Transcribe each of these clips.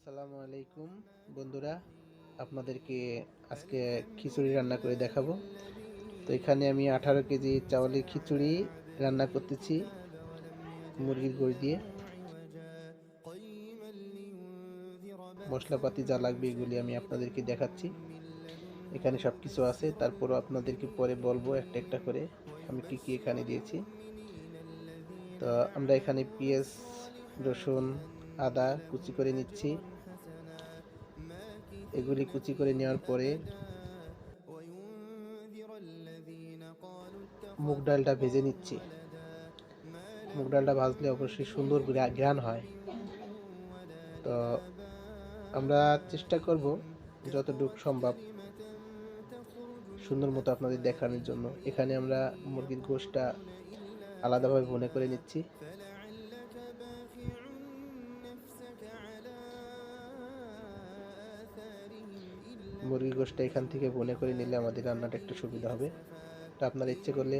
আসসালামু আলাইকুম বন্ধুরা, আপনাদেরকে আজকে খিচুড়ি রান্না করে দেখাবো। তো এখানে আমি আঠারো কেজি চাউলের খিচুড়ি রান্না করতেছি মুরগির গোড় দিয়ে। মশলাপাতি যা লাগবে এগুলি আমি আপনাদেরকে দেখাচ্ছি। এখানে সব কিছু আছে, তারপরও আপনাদেরকে পরে বলব একটা একটা করে আমি কি কি এখানে দিয়েছি। তো আমরা এখানে পেঁয়াজ, রসুন আদা কুচি করে নিচ্ছি। এগুলি কুচি করে নেওয়ার পরে মুগ ডালটা ভেজে নিচ্ছি। মুগ ডালটা ভাজলে অবশ্যই সুন্দর ঘ্রাণ হয়। তো আমরা চেষ্টা করব যতটুকু সম্ভব সুন্দর মতো আপনাদের দেখানোর জন্য। এখানে আমরা মুরগির গোশটা আলাদাভাবে মনে করে নিচ্ছি। মুরগি গোষ্ঠটা এখান থেকে বনে করে নিলে আমাদের রান্নাটা একটু সুবিধা হবে। তা আপনারা ইচ্ছে করলে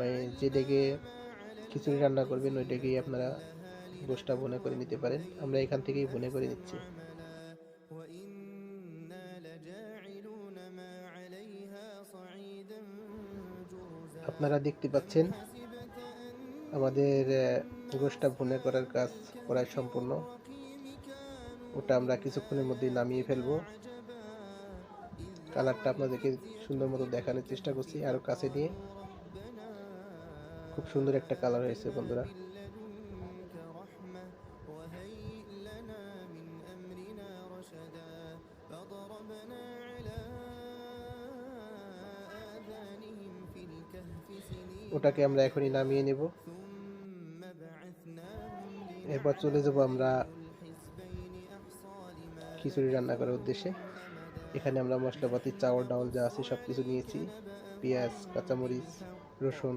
ওই যে ডেকে খিচুড়ি রান্না করবেন ওই ডেকেই আপনারা গোষ্ঠটা বনে করে নিতে পারেন। আমরা এখান থেকেই বনে করে নিচ্ছি। আপনারা দেখতে পাচ্ছেন আমাদের গোষ্ঠটা বনে করার কাজ প্রায় সম্পূর্ণ। ওটা আমরা কিছুক্ষণের মধ্যেই নামিয়ে ফেলব। কালারটা আপনাদেরকে সুন্দর মতো দেখানোর চেষ্টা করছি আরও কাছে দিয়ে খুব সুন্দর একটা কালার হয়েছে বন্ধুরা। ওটাকে আমরা এখনই নামিয়ে নেব। এরপর চলে যাব আমরা খিচুড়ি রান্না করার উদ্দেশ্যে। এখানে আমরা মশলাপাতি চাউল ডাউল যা আছে সব কিছু নিয়েছি। পেঁয়াজ, কাঁচামরিচ, রসুন,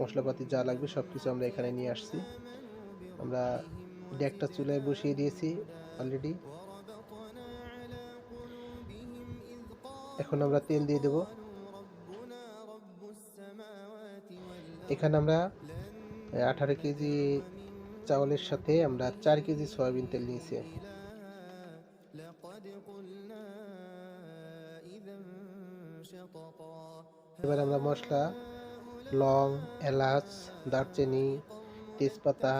মশলাপাতি যা লাগবে সব কিছু আমরা এখানে নিয়ে আসছি। আমরা ডেকটা চুলায় বসিয়ে দিয়েছি অলরেডি এখন আমরা তেল দিয়ে দেব। এখানে আমরা, আঠারো কেজি চাউলের সাথে আমরা চার কেজি সয়াবিন তেল নিয়েছি। এবার আমরা মশলা, লং, এলাচ, দারচিনি, তেজপাতা,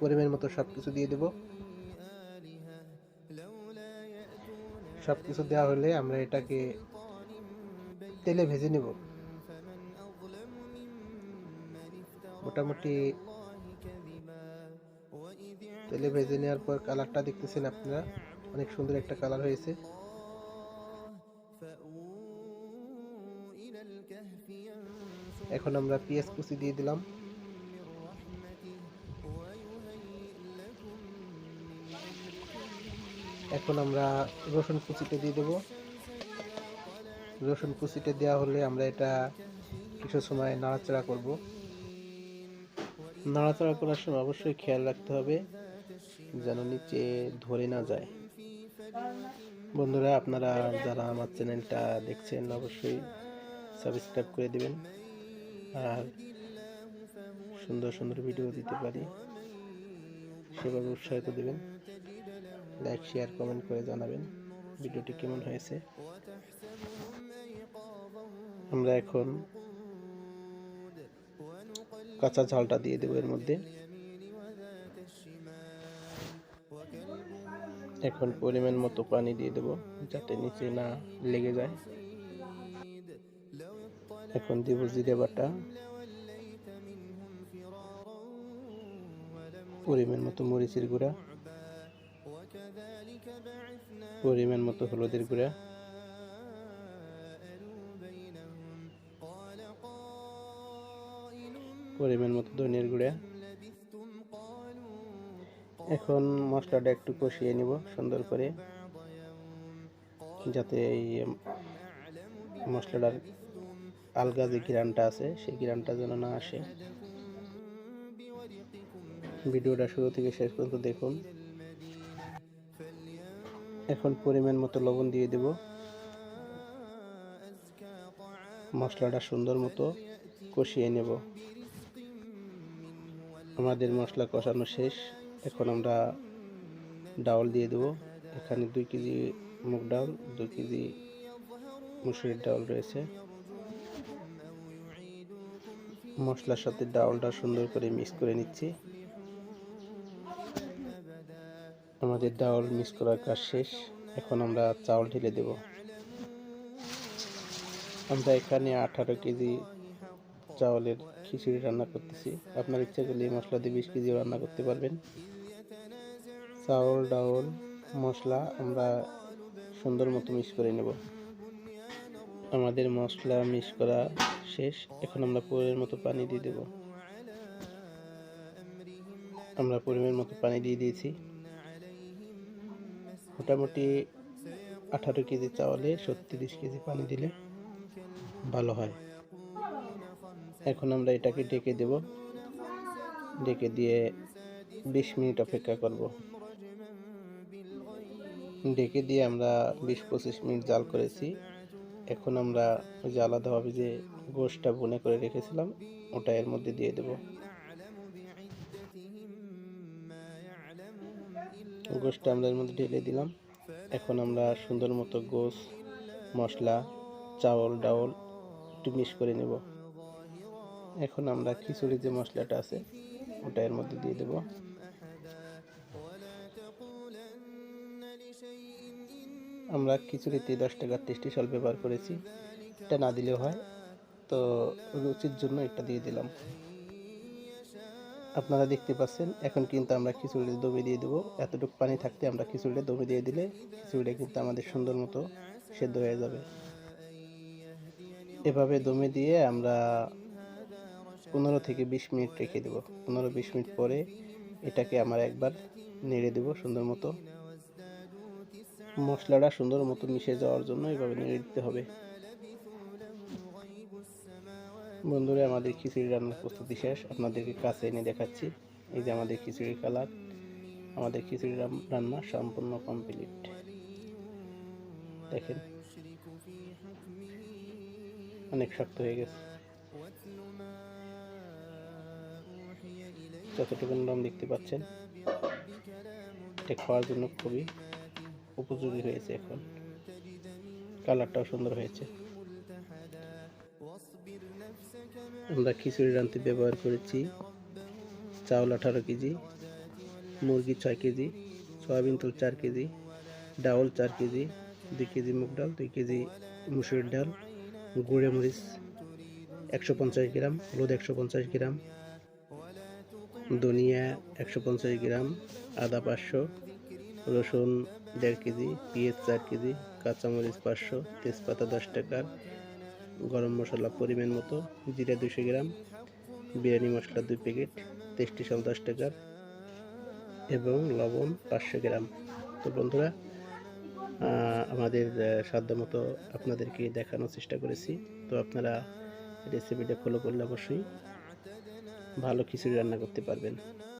পরিমাণ মতো সব কিছু দিয়ে দেব। সব কিছু দেওয়া হলে আমরা এটাকে তেলে ভেজে নেব। মোটামুটি তেলে ভেজে নেওয়ার পর কালারটা দেখতেছেন আপনারা, অনেক সুন্দর একটা কালার হয়েছে। এখন আমরা পেঁয়াজ কুচি দিয়ে দিলাম। এখন আমরা রসুন কুচিটা দিয়ে দেব। রসুন কুচিটা দেওয়া হলে আমরা এটা কিছু সময় নাড়াচাড়া করব। নাড়াচাড়া করার সময় অবশ্যই খেয়াল রাখতে হবে যেন নিচে ধরে না যায়। বন্ধুরা, আপনারা যারা আমার চ্যানেলটা দেখছেন, অবশ্যই সাবস্ক্রাইব করে দেবেন। আর সুন্দর সুন্দর ভিডিও দিতে পারি। সেভাবে উৎসাহিত দেবেন। লাইক শেয়ার কমেন্ট করে জানাবেন ভিডিওটি কেমন হয়েছে। আমরা এখন কাঁচা ঝালটা দিয়ে দেবো এর মধ্যে। এখন পরিমাণ মতো পানি দিয়ে দেবো যাতে নিচে না লেগে যায়। এখন দিব জিরে বাটা পরিমাণ মতো মরিচের গুঁড়া। পরিমাণ মতো হলুদের গুঁড়া। পরিমাণ মতো ধনিয়ার গুঁড়া। এখন মশলাটা একটু কষিয়ে নিব সুন্দর করে। যাতে এই মশলাটার আলগা যে কিরানটা আছে, সেই কিরানটা যেন না আসে। ভিডিওটা শুরু থেকে শেষ পর্যন্ত দেখুন। এখন পরিমাণ মতো লবণ দিয়ে দেব। মশলাটা সুন্দর মতো কষিয়ে নেব। আমাদের মশলা কষানো শেষ। এখন আমরা ডাউল দিয়ে দেব। এখানে দুই কেজি মুগ ডাল দুই কেজি মুসুরির ডাল রয়েছে। মশলার সাথে ডাউলটা সুন্দর করে মিক্স করে নিচ্ছি। আমাদের ডাউল মিক্স করার কাজ শেষ। এখন আমরা চাউল ঢেলে দেব। আমরা এখানে আঠারো কেজি চাউলের খিচুড়ি রান্না করতেছি। আপনার ইচ্ছা করলে মশলা দিয়ে বিশ কেজিও রান্না করতে পারবেন। চাউল ডাউল মশলা আমরা সুন্দর মতো মিক্স করে নেব। আমাদের মশলা মিক্স করা শেষ। এখন আমরা পরিমাণ মতো পানি দিয়ে দেব। আমরা পরিমাণ মতো পানি দিয়ে দিয়েছি। মোটামুটি আঠারো কেজি চাউলে সত্তিরিশ কেজি পানি দিলে ভালো হয়। এখন আমরা এটাকে ডেকে দেব। ডেকে দিয়ে বিশ মিনিট অপেক্ষা করব। ডেকে দিয়ে আমরা বিশ পঁচিশ মিনিট জাল করেছি। এখন আমরা ওই যে আলাদাভাবে যে গোশটা বনে করে রেখেছিলাম, ওটা এর মধ্যে দিয়ে দেব। গোশটা আমরা এর মধ্যে ঢেলে দিলাম। এখন আমরা সুন্দর মতো গোশ, মশলা, চাউল, ডাউল একটু মিক্স করে নেব। এখন আমরা খিচুড়ি যে মশলাটা আছে, ওটা এর মধ্যে দিয়ে দেব। আমরা খিচুড়িতে দশ টাকার টেস্টি সল ব্যবহার করেছি। এটা না দিলেও হয়। তো রুচির জন্য এটা দিয়ে দিলাম। আপনারা দেখতে পাচ্ছেন, এখন কিন্তু আমরা খিচুড়িটা দমে দিয়ে দেবো। এতটুকু পানি থাকতে আমরা খিচুড়িটা দমে দিয়ে দিলে খিচুড়িটা কিন্তু আমাদের সুন্দর মতো সেদ্ধ হয়ে যাবে। এভাবে দমে দিয়ে আমরা পনেরো থেকে বিশ মিনিট রেখে দেবো। পনেরো বিশ মিনিট পরে এটাকে আমরা একবার নেড়ে দেবো সুন্দর মতো। মশলাটা সুন্দর মতো মিশে যাওয়ার জন্য এভাবে নেড়ে দিতে হবে। বন্ধুরা, আমাদের খিচুড়ি রান্নার প্রস্তুতি শেষ। আপনাদেরকে কাছে এনে দেখাচ্ছি। এই যে আমাদের খিচুড়ির কালার, আমাদের খিচুড়ি রান্না সম্পূর্ণ কমপ্লিট দেখেন, অনেক শক্ত হয়ে গেছে। যতটুকু নরম দেখতে পাচ্ছেন, এটা খাওয়ার জন্য খুবই উপযোগী হয়েছে এখন। কালারটাও সুন্দর হয়েছে। আমরা খিচুড়ি রাঁধতে ব্যবহার করেছি। চাউল আঠারো কেজি, মুরগি ছয় কেজি, সয়াবিন তেল চার কেজি, ডাউল চার কেজি, দুই কেজি মুগ ডাল, দুই কেজি মুসুরির ডাল, গুঁড়ে মরিচ একশো পঞ্চাশ গ্রাম, হলুদ একশো পঞ্চাশ গ্রাম, ধনিয়া একশো পঞ্চাশ গ্রাম, আদা পাঁচশো রসুন দেড় কেজি পেঁয়াজ চার কেজি কাঁচামরিচ পাঁচশো তেজপাতা দশ টাকার গরম মশলা পরিমাণ মতো জিরা দুশো গ্রাম বিরিয়ানি মশলা দুই প্যাকেট টেস্টি সল দশ টাকার এবং লবণ পাঁচশো গ্রাম। তো বন্ধুরা আমাদের আহ, সাধ্যমতো আপনাদেরকে দেখানোর চেষ্টা করেছি। তো আপনারা রেসিপিটা ফলো করলে অবশ্যই ভালো খিচুড়ি রান্না করতে পারবেন।